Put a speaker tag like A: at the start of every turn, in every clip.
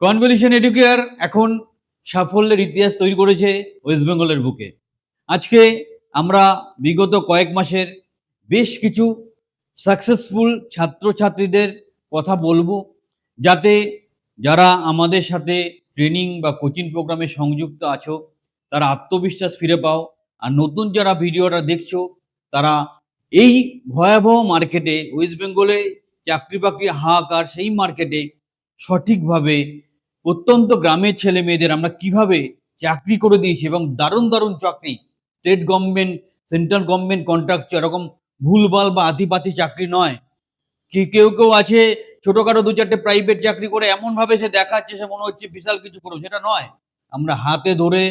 A: Convolution educare এখন সাফল্যের ইতিহাস তৈরি করেছে ওয়েস্ট বেঙ্গলের বুকে। আজকে আমরা বিগত কয়েক মাসের বেশ কিছু সাকসেসফুল ছাত্রছাত্রীদের কথা বলব, যাতে যারা আমাদের সাথে ট্রেনিং বা কোচিং প্রোগ্রামে সংযুক্ত আছো, তারা আত্মবিশ্বাস ফিরে পাও, আর নতুন যারা ভিডিওটা দেখছ, তারা এই ভয়াবহ মার্কেটে ওয়েস্ট বেঙ্গলে চাকরি বাকরির হাহাকার সেই মার্কেটে সঠিকভাবে প্রত্যন্ত গ্রামের ছেলে মেয়েদের আমরা কীভাবে চাকরি করে দিয়েছি এবং দারুণ দারুণ চাকরি state government central government contract এরকম ভুলভাল বা আতিপাতি চাকরি নয়। কি কেউ কেউ আছে, ছোটখাটো দু চারটে প্রাইভেট চাকরি করে এমন ভাবে সে দেখাচ্ছে, সে মনে হচ্ছে বিশাল কিছু করো সেটা নয়। আমরা হাতে ধরে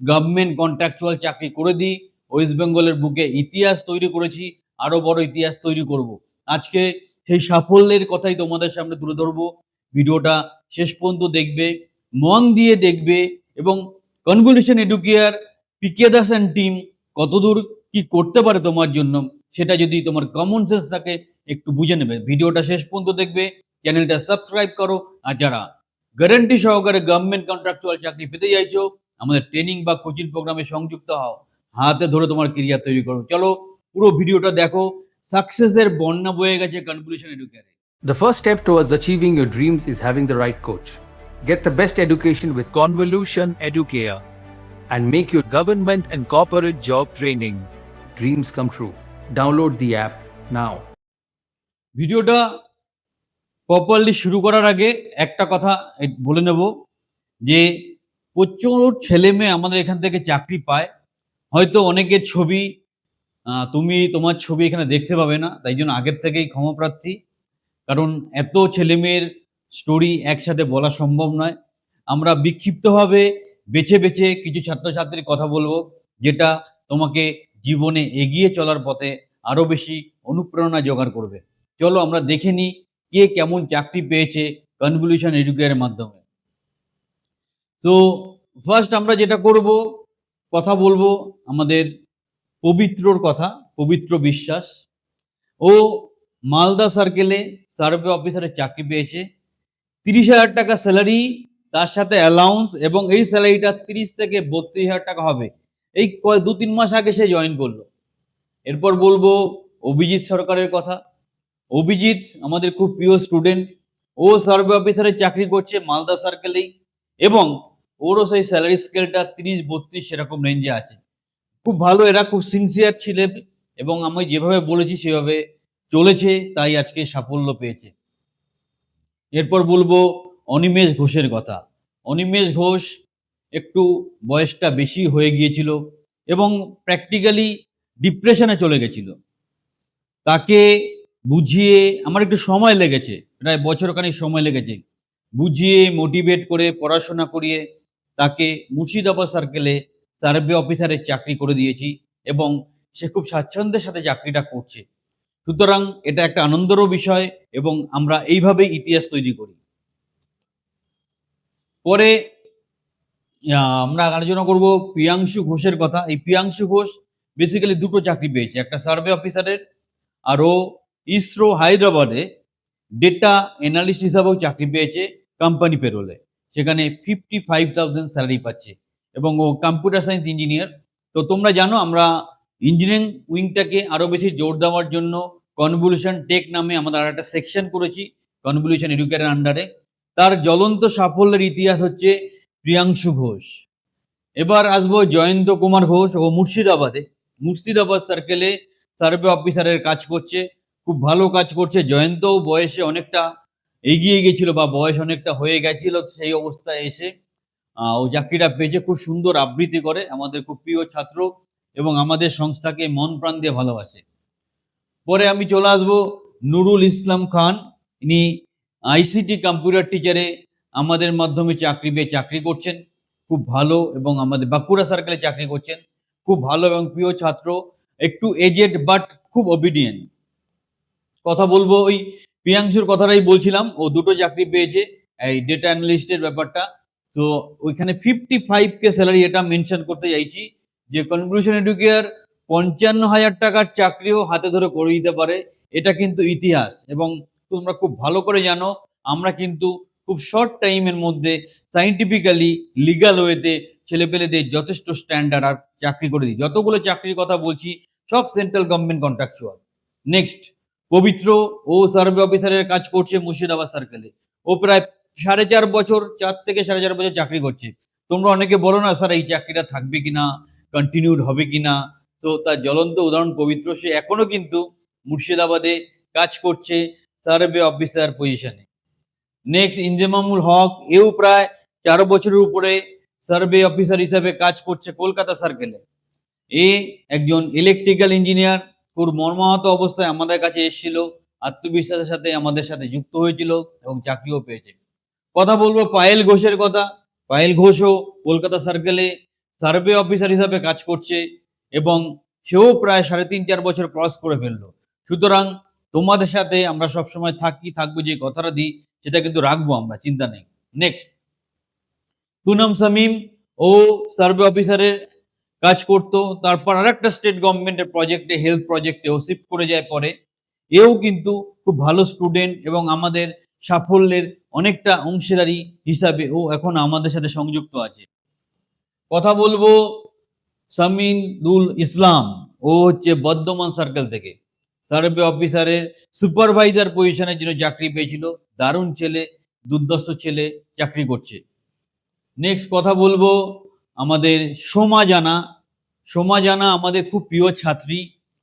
A: গভর্নমেন্ট কন্ট্রাকচুয়াল চাকরি করে দিই ওয়েস্ট বেঙ্গলের বুকে ইতিহাস তৈরি করেছি, আরও বড় ইতিহাস তৈরি করব। আজকে সেই সাফল্যের কথাই তোমাদের সামনে তুলে ধরবো। ভিডিওটা শেষ পর্যন্ত দেখবে, মন দিয়ে দেখবে এবং Convolution Educare PK Das and team কতদূর কি করতে পারে তোমার জন্য, সেটা যদি তোমার কমন সেন্স থাকে, একটু বুঝে নেবে। ভিডিওটা শেষ পর্যন্ত দেখবে চ্যানেলটা সাবস্ক্রাইব করো। আর যারা গ্যারান্টি সহকারে গভর্নমেন্ট কন্ট্রাকচুয়াল চাকরি পেতে চাইছো, আমাদের ট্রেনিং বা কোচিং প্রোগ্রামে সংযুক্ত হও। হাতে ধরে তোমার কেরিয়ার তৈরি করো। চলো, পুরো ভিডিওটা দেখো। সাকসেসের বন্যা বয়ে গেছে কনভলিউশন এডুকেয়ারে
B: The first step towards achieving your dreams is having the right coach. Get the best education with
C: Convolution Educare.
B: and make your government and corporate job training dreams come true. Download the app now.
A: ভিডিওটা properly শুরু করার আগে একটা কথা বলে নেব যে প্রচুর ছেলে মেয়ে আমাদের এখান থেকে চাকরি পায় হয়তো অনেকের ছবি তুমি তোমার ছবি এখানে দেখতে পাবে না তাই জন্য আগের থেকেই ক্ষমাপ্রার্থী কারণ এত ছেলে মেয়ের স্টোরি একসাথে বলা সম্ভব নয়। আমরা বিক্ষিপ্তভাবে বেছে বেছে কিছু ছাত্রছাত্রীর কথা বলব, যেটা তোমাকে জীবনে এগিয়ে চলার পথে আরও বেশি অনুপ্রেরণা জোগাড় করবে। চলো আমরা দেখে নিই কে কেমন চাকরি পেয়েছে কনভলিউশন এডুকেয়ারের মাধ্যমে। তো ফার্স্ট আমরা যেটা করব, কথা বলব আমাদের পবিত্রর কথা, পবিত্র বিশ্বাস। ও মালদা সার্কেলে সার্ভে অফিসারের চাকরি পেয়েছে। তিরিশ হাজার টাকা স্যালারি তার সাথে অ্যালাউন্স এবং এই স্যালারিটা তিরিশ থেকে বত্রিশ হাজার টাকা হবে। এই দু তিন মাস আগে সে জয়েন করল। এরপর বলব, অভিজিৎ সরকারের কথা। অভিজিৎ আমাদের খুব প্রিয় স্টুডেন্ট ও সার্ভে অফিসারের চাকরি করছে মালদা সার্কেলেই এবং ওরও সেই স্যালারি স্কেলটা তিরিশ, বত্রিশ সেরকম রেঞ্জে আছে। খুব ভালো, এরা খুব সিনসিয়ার ছিলেন এবং আমি যেভাবে বলেছি সেভাবে চলেছে, তাই আজকে সাফল্য পেয়েছে। এরপর বলব অনিমেষ ঘোষের কথা। অনিমেষ ঘোষ একটু বয়সটা বেশি হয়ে গিয়েছিল এবং প্র্যাকটিক্যালি ডিপ্রেশনে চলে গেছিল। তাকে বুঝিয়ে আমার একটু সময় লেগেছে, প্রায় বছরখানিক সময় লেগেছে। বুঝিয়ে মোটিভেট করে, পড়াশোনা করিয়ে তাকে মুর্শিদাবাদ সার্কেলে সার্ভে অফিসারের চাকরি করে দিয়েছি এবং সে খুব স্বাচ্ছন্দ্যের সাথে চাকরিটা করছে। সুতরাং এটা একটা আনন্দেরও বিষয় এবং আমরা এইভাবেই ইতিহাস তৈরি করি। পরে আমরা আলোচনা করব প্রিয়াংশু ঘোষের কথা। এই প্রিয়াংশু ঘোষ বেসিক্যালি দুটো চাকরি পেয়েছে, একটা সার্ভে অফিসারের আর ও ইসরো হায়দ্রাবাদে ডেটা অ্যানালিস্ট হিসাবেও চাকরি পেয়েছে কোম্পানি পেরোলে। সেখানে ফিফটি ফাইভ থাউজেন্ড স্যালারি পাচ্ছে এবং ও কম্পিউটার সায়েন্স ইঞ্জিনিয়ার তো তোমরা জানো, আমরা ইঞ্জিনিয়ারিং উইংটাকে আরও বেশি জোর দেওয়ার জন্য কনভলিউশন টেক নামে আমাদের আর একটা সেকশন করেছি কনভলিউশন এডুকেটার আন্ডারে তার জ্বলন্ত সাফল্যের ইতিহাস হচ্ছে প্রিয়াংশু ঘোষ। এবার আসব জয়ন্ত কুমার ঘোষ ও মুর্শিদাবাদে। মুর্শিদাবাদ সার্কেলে সার্ভে অফিসারের কাজ করছে, খুব ভালো কাজ করছে। জয়ন্ত বয়সে অনেকটা এগিয়ে গেছিল বা বয়স অনেকটা হয়ে গেছিল সেই অবস্থায় এসে ও চাকরিটা পেয়েছে, খুব সুন্দর আবৃত্তি করে। আমাদের খুব প্রিয় ছাত্র এবং আমাদের সংস্থাকে মন প্রাণ দিয়ে ভালোবাসে। পরে আমি চলে আসব নুরুল ইসলাম খান। ইনি আইসিটি কম্পিউটার টিচারে আমাদের মাধ্যমে চাকরি পেয়ে চাকরি করছেন। খুব ভালো এবং আমাদের বাঁকুড়া সার্কেলে চাকরি করছেন। খুব ভালো এবং প্রিয় ছাত্র, একটু এজেড বাট খুব অবিডিয়েন্ট কথা বলব ওই প্রিয়াংশুর কথাটাই বলছিলাম, ও দুটো চাকরি পেয়েছে, এই ডেটা অ্যানালিস্টের ব্যাপারটা। তো ওইখানে ফিফটি ফাইভ কে স্যালারি এটা মেনশন করতে চাইছি। যে কনক্লুশন এডুকেয়ার পঞ্চান্ন হাজার টাকার চাকরিও হাতে ধরে করে দিতে পারে, এটা কিন্তু ইতিহাস। এবং তোমরা খুব ভালো করে জানো, আমরা কিন্তু খুব শর্ট টাইমের মধ্যে সাইন্টিফিক্যালি লিগাল ওয়েতে ছেলেপেলেদের যথেষ্ট স্ট্যান্ডার্ড আর চাকরি করে দিই। যতগুলো চাকরির কথা বলছি, সব সেন্ট্রাল গভর্নমেন্ট কন্ট্রাকচুয়াল নেক্সট পবিত্র ও সার্ভে অফিসারের কাজ করছে মুর্শিদাবাদ সার্কেলে ও প্রায় সাড়ে চার বছর, চার থেকে সাড়ে চার বছর চাকরি করছে। তোমরা অনেকে বলো না, স্যার, এই চাকরিটা থাকবে কিনা? কন্টিনিউড হবে কিনা, তো তার জ্বলন্ত উদাহরণ পবিত্র, সে এখনও কিন্তু মুর্শিদাবাদে কাজ করছে সার্ভে অফিসার পজিশনে নেক্সট ইনজেমামুল হক এও প্রায় চার বছরের উপরে সার্ভে অফিসার হিসাবে কাজ করছে কলকাতা সার্কেলে এ। একজন ইলেকট্রিক্যাল ইঞ্জিনিয়ার খুব মর্মাহত অবস্থায় আমাদের কাছে এসেছিল, আত্মবিশ্বাসের সাথে আমাদের সাথে যুক্ত হয়েছিল এবং চাকরিও পেয়েছে। কথা বলব পায়েল ঘোষের কথা। পায়েল ঘোষও কলকাতা সার্কেলে সার্ভে অফিসার হিসাবে কাজ করছে এবং সেও প্রায় সাড়ে তিন, চার বছর ক্রস করে ফেলল। সুতরাং তোমাদের সাথে আমরা সবসময় থাকি, থাকব যে কথাটা দিই, সেটা কিন্তু রাখব আমরা, চিন্তা নেই। নেক্সট পুনম শামীম ও সার্ভে অফিসারের কাজ করতো, তারপর আরেকটা স্টেট গভর্নমেন্টের প্রজেক্টে, হেলথ প্রজেক্টে ও শিফট করে যায় পরে। এও কিন্তু খুব ভালো স্টুডেন্ট এবং আমাদের সাফল্যের অনেকটা অংশীদারি হিসাবে ও এখন আমাদের সাথে সংযুক্ত আছে। কথা বলব সামিনুল ইসলাম। ও হচ্ছে বর্ধমান সার্কেল থেকে। সার্ভে অফিসারের সুপারভাইজার পজিশনের জন্য চাকরি পেয়েছিল। দারুণ ছেলে দুর্দর্শ ছেলে, চাকরি করছে। নেক্সট কথা বলব আমাদের সোমা জানা। সোমা জানা আমাদের খুব প্রিয় ছাত্রী।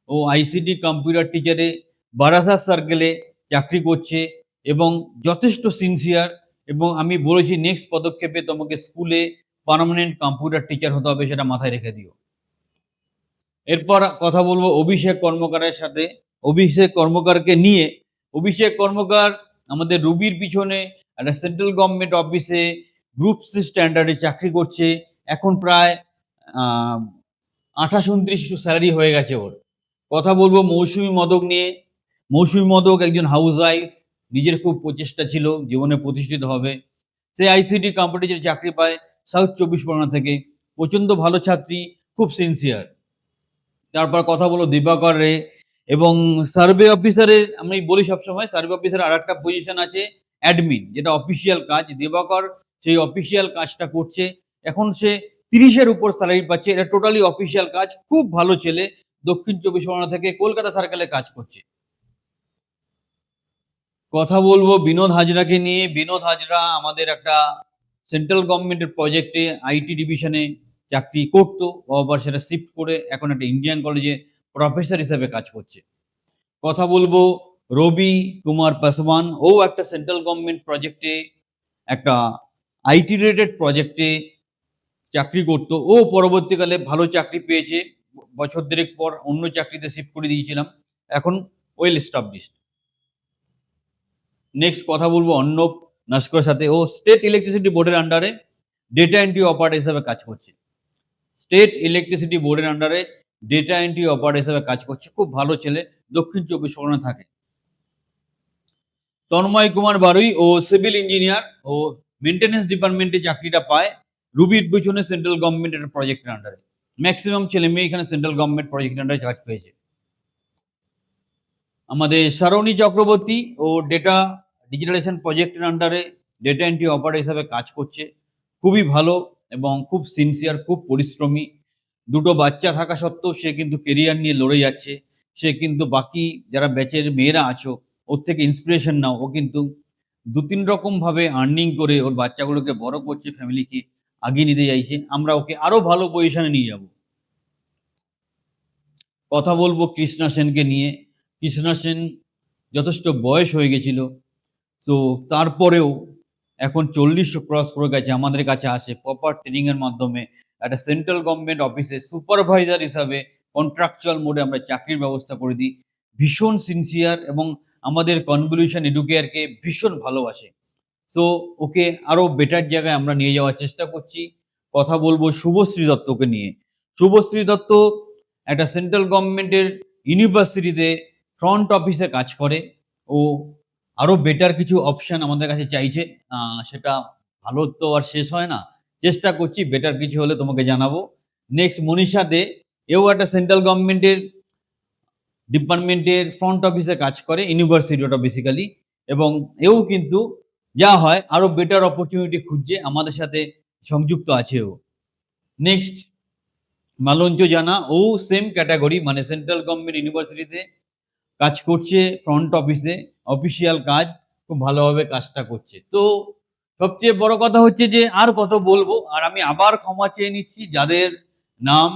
A: ও আইসিটি কম্পিউটার টিচারে বারাসাত সার্কেলে চাকরি করছে এবং যথেষ্ট সিনসিয়ার এবং আমি বলেছি নেক্সট পদক্ষেপে তোমাকে স্কুলে পার্মানেন্ট কম্পিউটার টিচার হতে হবে সেটা মাথায় রেখে দিও। এরপর কথা বলব অভিষেক কর্মকারের সাথে। অভিষেক কর্মকারকে নিয়ে, অভিষেক কর্মকার আমাদের রুবির পিছনে একটা সেন্ট্রাল গভর্নমেন্ট অফিসে গ্রুপ সি স্ট্যান্ডার্ডে চাকরি করছে। এখন প্রায় আঠাশ উনত্রিশ স্যালারি হয়ে গেছে ওর। কথা বলব মৌসুমি মদক নিয়ে। মৌসুমি মদক একজন হাউস ওয়াইফ নিজের খুব প্রচেষ্টা ছিল, জীবনে প্রতিষ্ঠিত হবে। সে আইসিটি কম্পিটিশনে চাকরি পায়। সাউথ চব্বিশ পরগনা থেকে। প্রচণ্ড ভালো ছাত্রী, খুব সিনসিয়ার তারপর কথা বলো দিবাকর রে এবং সার্ভে অফিসারের আমি বলি সবসময়, সার্ভে অফিসারের আর একটা পজিশন আছে অ্যাডমিন যেটা অফিসিয়াল কাজ। দিবাকর সেই অফিসিয়াল কাজটা করছে। এখন সে তিরিশের উপর স্যালারি পাচ্ছে। এটা টোটালি অফিসিয়াল কাজ। খুব ভালো ছেলে, দক্ষিণ চব্বিশ পরগনা থেকে কলকাতা সার্কেলে কাজ করছে। কথা বলব বিনোদ হাজরাকে নিয়ে। বিনোদ হাজরা আমাদের একটা সেন্ট্রাল গভর্নমেন্টের প্রজেক্টে আইটি ডিভিশনে চাকরি করতো আবার সেটা শিফট করে এখন একটা ইন্ডিয়ান কলেজে প্রফেসর হিসেবে কাজ করছে। কথা বলব রবি কুমার পাসওয়ান, ও একটা সেন্ট্রাল গভর্নমেন্ট প্রজেক্টে একটা আইটি রিলেটেড প্রজেক্টে চাকরি করতো। ও পরবর্তীকালে ভালো চাকরি পেয়েছে, বছর দেড়েক পর অন্য চাকরিতে শিফট করে দিয়েছিলাম, এখন ওয়েল এস্টাবলিশড নেক্সট কথা বলব অর্ণব। নস্করের সাথে ও স্টেট ইলেকট্রিসিটি বোর্ডের আন্ডারে ডেটা এন্ট্রি অপারেটর হিসাবে কাজ করছে। স্টেট ইলেকট্রিসিটি বোর্ডের আন্ডারে ডেটা এন্ট্রি অপারেটর হিসাবে কাজ করছে। খুব ভালো ছেলে, দক্ষিণ চব্বিশ পরগনা থাকে। তন্ময় কুমার বারুই ও সিভিল ইঞ্জিনিয়ার ও মেনটেন্যান্স ডিপার্টমেন্টে চাকরিটা পায় রুবির পিছনে সেন্ট্রাল গভর্নমেন্টের প্রজেক্টের আন্ডারে ম্যাক্সিমাম ছেলে মেয়ে এখানে সেন্ট্রাল গভর্নমেন্ট প্রজেক্টের আন্ডারে কাজ পেয়েছে। আমাদের সারণী চক্রবর্তী ও ডেটা ডিজিটালাইজেশন প্রজেক্টের আন্ডারে ডেটা এন্ট্রি অপারেটর হিসাবে কাজ করছে। খুবই ভালো এবং খুব সিনসিয়ার খুব পরিশ্রমী। দুটো বাচ্চা থাকা সত্ত্বেও সে কিন্তু কেরিয়ার নিয়ে লড়ে যাচ্ছে। সে কিন্তু বাকি যারা ব্যাচের মেয়েরা আছো, ওর থেকে ইন্সপিরেশন নাও। ও কিন্তু দু তিন রকমভাবে আর্নিং করে ওর বাচ্চাগুলোকে বড় করছে ফ্যামিলিকে আগিয়ে নিতে চাইছে। আমরা ওকে আরও ভালো পজিশনে নিয়ে যাব। কথা বলব কৃষ্ণা সেনকে নিয়ে। কৃষ্ণা সেন যথেষ্ট বয়স হয়ে গেছিল। তো তারপরেও এখন চল্লিশ ক্রস করে গেছে আমাদের কাছে আসে প্রপার ট্রেনিংয়ের মাধ্যমে একটা সেন্ট্রাল গভর্নমেন্ট অফিসে সুপারভাইজার হিসাবে কন্ট্রাকচুয়াল মোডে আমরা চাকরির ব্যবস্থা করে দিই। ভীষণ সিনসিয়ার এবং আমাদের কনভলিউশন এডুকেয়ারকে ভীষণ ভালোবাসে। সো ওকে আরও বেটার জায়গায় আমরা নিয়ে যাওয়ার চেষ্টা করছি। কথা বলব শুভশ্রী দত্তকে নিয়ে। শুভশ্রী দত্ত একটা সেন্ট্রাল গভর্নমেন্টের ইউনিভার্সিটিতে ফ্রন্ট অফিসে কাজ করে। ও আরও বেটার কিছু অপশন আমাদের কাছে চাইছে। সেটা ভালো তো আর শেষ হয় না। চেষ্টা করছি বেটার কিছু হলে তোমাকে জানাব। নেক্সট মনীষা দে, এও একটা সেন্ট্রাল গভর্নমেন্টের ডিপার্টমেন্টের ফ্রন্ট অফিসে কাজ করে ইউনিভার্সিটি ওটা বেসিক্যালি এবং এও কিন্তু যা হয়, আরও বেটার অপরচুনিটি খুঁজছে, আমাদের সাথে সংযুক্ত আছে ও। নেক্সট মালঞ্চ জানা, ও সেম ক্যাটাগরি মানে সেন্ট্রাল গভর্নমেন্ট ইউনিভার্সিটিতে কাজ করছে ফ্রন্ট অফিসে অফিসিয়াল কাজ, খুব ভালোভাবে কাজটা করছে। তো সবচেয়ে বড় কথা হচ্ছে যে, আর কত বলব, আর আমি আবার ক্ষমা চেয়ে নিচ্ছি, যাদের নাম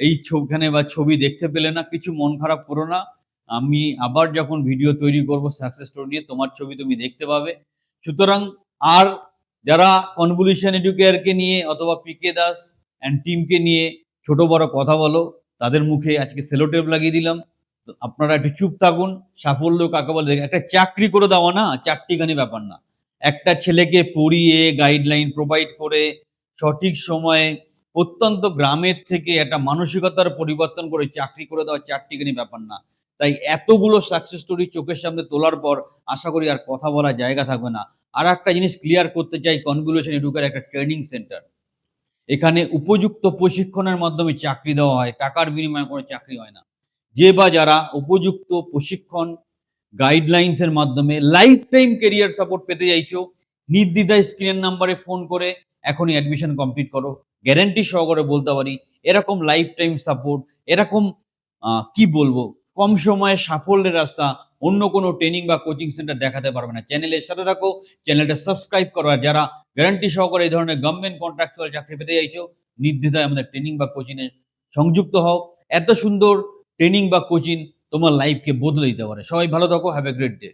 A: এই ছবিখানে বা ছবি দেখতে পেলে না, কিছু মন খারাপ করো না। আমি আবার যখন ভিডিও তৈরি করব সাকসেস স্টোরি নিয়ে, তোমার ছবি তুমি দেখতে পাবে। সুতরাং আর যারা কনভলিউশন এডুকেয়ারকে নিয়ে অথবা পিকে দাস অ্যান্ড টিমকে নিয়ে ছোট বড় কথা বলো, তাদের মুখে আজকে সেলোটেপ লাগিয়ে দিলাম। আপনারা একটু চুপ থাকুন, সাফল্য কাকে বলে? একটা চাকরি করে দেওয়া না, চারটিখানি ব্যাপার না। একটা ছেলেকে পড়িয়ে গাইডলাইন প্রোভাইড করে, সঠিক সময়ে অত্যন্ত গ্রামের থেকে একটা মানসিকতার পরিবর্তন করে চাকরি করে দেওয়া চারটিখানি ব্যাপার না। তাই এতগুলো সাকসেস স্টোরি চোখের সামনে তোলার পর আশা করি আর কথা বলার জায়গা থাকবে না। আর একটা জিনিস ক্লিয়ার করতে চাই কনভলিউশন এডুকার একটা ট্রেনিং সেন্টার এখানে উপযুক্ত প্রশিক্ষণের মাধ্যমে চাকরি দেওয়া হয়, টাকার বিনিময়ে কোনো চাকরি হয় না। যে বা যারা উপযুক্ত প্রশিক্ষণ গাইডলাইন্সের মাধ্যমে লাইফ টাইম কেরিয়ার সাপোর্ট পেতে চাইছো, নির্দ্বিধায় স্ক্রিনের নাম্বারে ফোন করে এখনই অ্যাডমিশন কমপ্লিট করো। গ্যারান্টি সহকারে বলতে পারি, এরকম লাইফ টাইম সাপোর্ট এরকম কি বলব, কম সময়ে সাফল্যের রাস্তা অন্য কোনো ট্রেনিং বা কোচিং সেন্টার দেখাতে পারবে না। চ্যানেলের সাথে থাকো চ্যানেলটা সাবস্ক্রাইব করো। আর যারা গ্যারান্টি সহকারে এই ধরনের গভর্নমেন্ট কন্ট্রাকচুয়াল চাকরি পেতে চাইছো, নির্দ্বিধায় আমাদের ট্রেনিং বা কোচিংয়ে সংযুক্ত হও। এত সুন্দর ট্রেনিং বা কোচিং তোমার লাইফকে বদলে দিতে পারে। সবাই ভালো থাকো হ্যাভ এ গ্রেট ডে